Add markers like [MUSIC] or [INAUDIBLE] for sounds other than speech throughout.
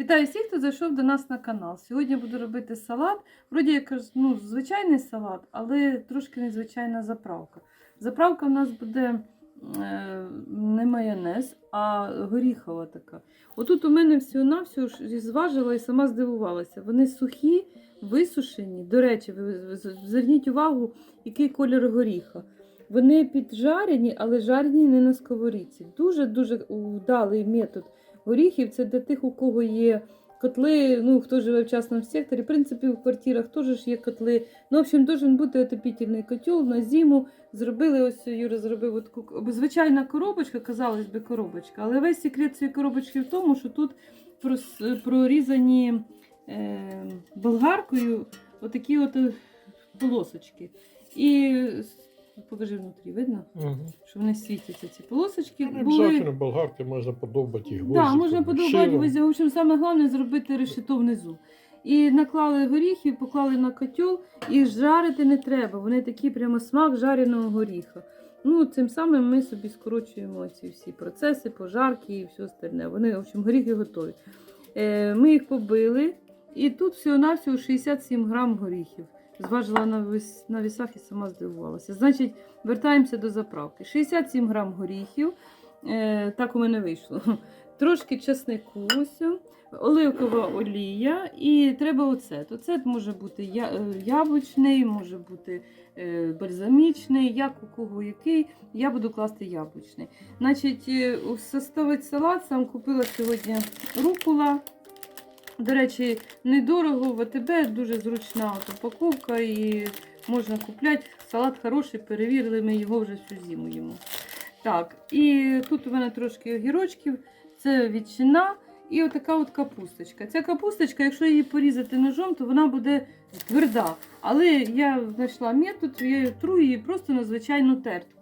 Вітаю всіх, хто зайшов до нас на канал. Сьогодні буду робити салат. Вроді як ну, звичайний салат, але трошки незвичайна заправка. Заправка у нас буде е, не майонез, а горіхова така. Отут у мене всього-навсього зважила і сама здивувалася. Вони сухі, висушені. До речі, зверніть увагу, який колір горіха. Вони піджарені, але жарені не на сковорідці. Дуже-дуже вдалий метод горіхів. Це для тих, у кого є котли, ну хто живе в частному секторі. В принципі, в квартирах теж є котли. Ну, в общем, должен бути отопітельний котел на зиму. Зробили ось Юра зробив таку звичайна коробочка, казалось би, коробочка. Але весь секрет цієї коробочки в тому, що тут прорізані е, болгаркою отакі от е, полосочки. І покажи внутрі, видно, Угу. що вони світяться, ці полосочки. Були... обов'язково болгарки можна подовбати їх Так, гвоздиком, можна подобати шилом. гвозді. В общем, саме головне зробити решето внизу. І наклали горіхи, поклали на котел, і жарити не треба. Вони такі прямо смак жареного горіха. Ну, цим самим ми собі скорочуємо ці всі процеси, пожарки і все остальне. Вони, в общем, горіхи готові. Е, ми їх побили, і тут всього-навсього 67 грам горіхів. Зважила на, вес, на вісах і сама здивувалася. Значить, вертаємося до заправки. 67 грам горіхів. Е, так у мене вийшло. [LAUGHS] Трошки чеснику, оливкова олія і треба оцет. Оцет може бути е, яблучний, може бути е, бальзамічний, як у кого який. Я буду класти яблучний. Значить, е, составить салат сам купила сьогодні рукула. До речі, недорого в АТБ, дуже зручна упаковка і можна купляти. Салат хороший, перевірили ми його вже всю зиму йому. Так, і тут у мене трошки огірочків, це ветчина і отака от капусточка. Ця капусточка, якщо її порізати ножом, то вона буде тверда. Але я знайшла метод, я тру її просто на звичайну тертку.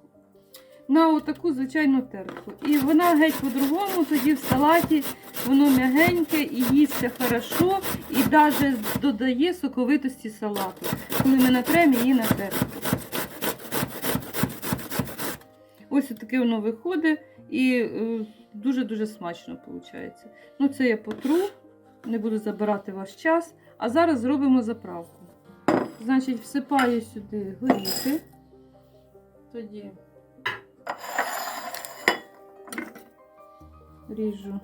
На отаку звичайну тертку. І вона геть по-другому, тоді в салаті воно м'ягеньке і їсться хорошо, і навіть додає соковитості салату, коли ми натремо її на тертку. Ось таке воно виходить і е, дуже-дуже смачно виходить. Ну, це я потру, не буду забирати ваш час. А зараз зробимо заправку. Значить, всипаю сюди горіхи. Тоді ріжу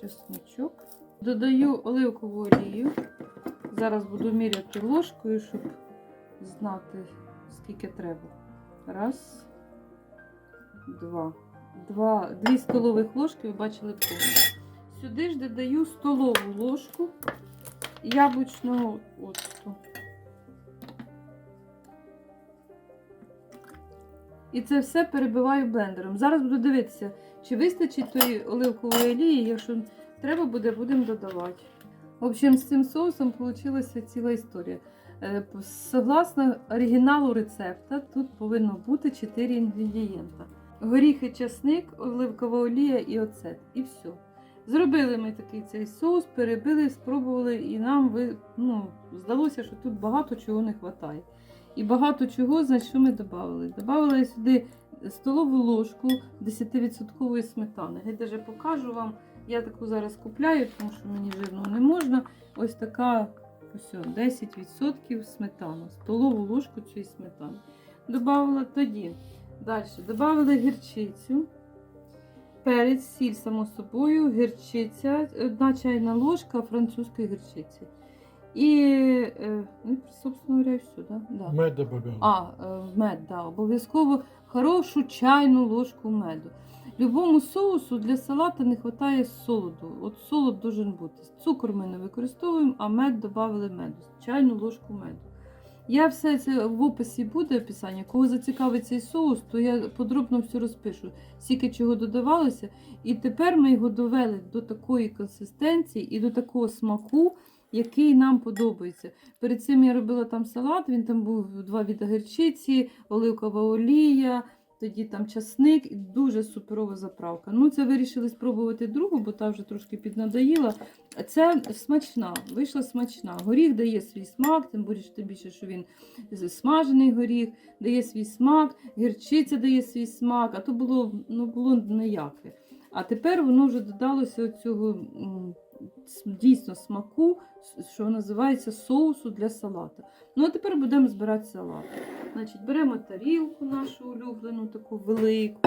чесночок. Додаю оливкову олію. Зараз буду міряти ложкою, щоб знати, скільки треба. Раз, два. Два, дві столових ложки, ви бачили повну. Сюди ж додаю столову ложку яблучного оцту. І це все перебиваю блендером. Зараз буду дивитися, чи вистачить тої оливкової олії. Якщо треба буде, будемо додавати. В общем, з цим соусом вийшла ціла історія. Е, Согласно оригіналу рецепта, тут повинно бути 4 інгредієнта. Горіхи, часник, оливкова олія і оцет. І все. Зробили ми такий цей соус, перебили, спробували, і нам ну, здалося, що тут багато чого не вистачає. І багато чого, значить, що ми додали? Добавили сюди столову ложку 10% сметани. Я навіть покажу вам. Я таку зараз купляю, тому що мені жирно не можна. Ось така ось, 10% сметана. Столову ложку цієї сметани. Добавила тоді. Далі додали гірчицю, перець, сіль, само собою, гірчиця, одна чайна ложка французької гірчиці. І, е, ну, собственно говоря, все, да? Да. Мед добавляли. А, е, мед, да, обов'язково хорошу чайну ложку меду. Любому соусу для салата не вистачає солоду. От солод должен бути. Цукор ми не використовуємо, а мед додали меду. Чайну ложку меду. Я все це в описі буде описання. Кого зацікавить цей соус, то я подробно все розпишу, скільки чого додавалося. І тепер ми його довели до такої консистенції і до такого смаку, який нам подобається. Перед цим я робила там салат, він там був два віда гірчиці, оливкова олія, тоді там часник, і дуже суперова заправка. Ну, це вирішили спробувати другу, бо та вже трошки піднадоїла. Це смачна, вийшла смачна. Горіх дає свій смак, тим більше, що він смажений горіх, дає свій смак, гірчиця дає свій смак, а то було, ну, було ніяке. А тепер воно вже додалося цього дійсно смаку, що називається соусу для салата. Ну а тепер будемо збирати салат. Значить, беремо тарілку нашу улюблену, таку велику.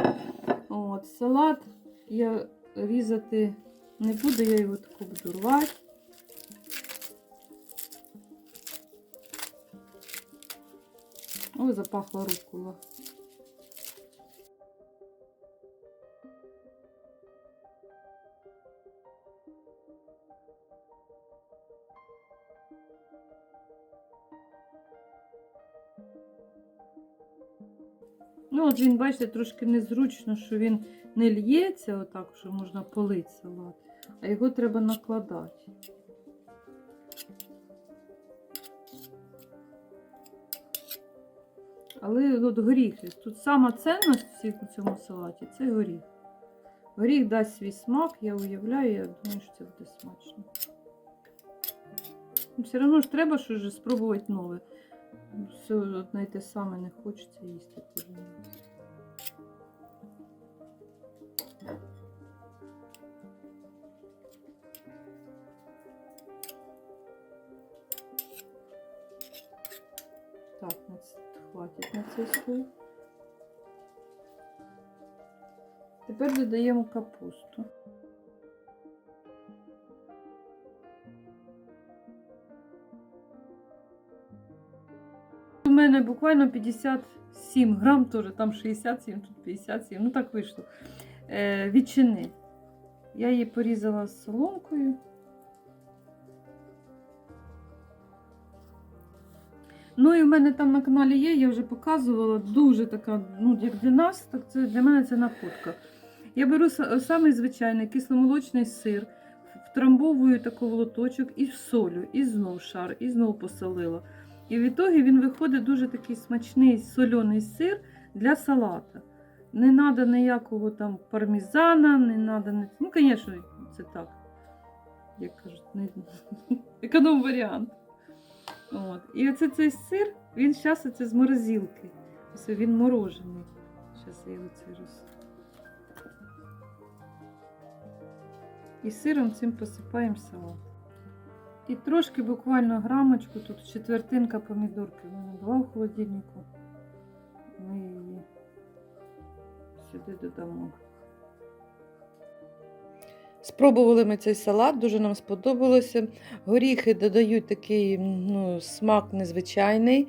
От, салат я різати не буду, я його таку буду рвати. Ой, запахла рукола. Ну, от він, бачите, трошки незручно, що він не л'ється, отак, що можна полити салат, а його треба накладати. Але от горіхи. Тут сама цінність у цьому салаті це горіх. Горіх дасть свій смак, я уявляю, я думаю, що це буде смачно. Ну, Все одно ж треба щось спробувати нове. Все одне й те саме не хочеться їсти. Так, хватить на цей слой. Тепер додаємо капусту. Мене буквально 57 грам, теж там 67, тут 57, ну так вийшло. Е, ветчини. Я її порізала з соломкою. Ну і в мене там на каналі є, я вже показувала, дуже така, ну як для нас, так це для мене це находка. Я беру са- самий звичайний кисломолочний сир, втрамбовую таку в лоточок і солю, і знов шар, і знов посолила. І в ітогі він виходить дуже такий смачний сольоний сир для салата. Не треба ніякого там пармезана, не треба. Ну, звісно, це так. Як кажуть, не... [LAUGHS] економ варіант. От. І оце цей сир, він зараз оце з морозилки. Ось він морожений. Зараз я його це роз... І сиром цим посипаємо салат. І трошки буквально грамочку, тут четвертинка помідорки в мене була в холодильнику. Ми її сюди додамо. Спробували ми цей салат, дуже нам сподобалося. Горіхи додають такий ну, смак незвичайний.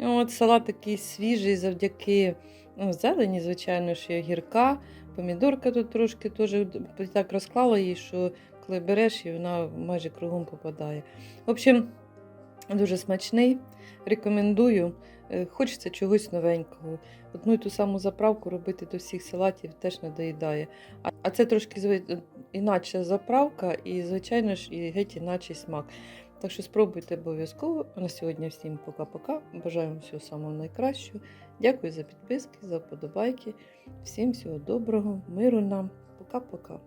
От, салат такий свіжий завдяки ну, зелені, звичайно, що гірка. Помідорка тут трошки теж так розклала її, що коли береш, і вона майже кругом попадає. В общем, дуже смачний. Рекомендую. Е, Хочеться чогось новенького. Одну і ту саму заправку робити до всіх салатів теж не доїдає. А- це трошки зви- інакша заправка і, звичайно ж, і геть інакший смак. Так що спробуйте обов'язково. На сьогодні всім пока-пока. Бажаю вам всього самого найкращого. Дякую за підписки, за вподобайки. Всім всього доброго, миру нам. Пока-пока.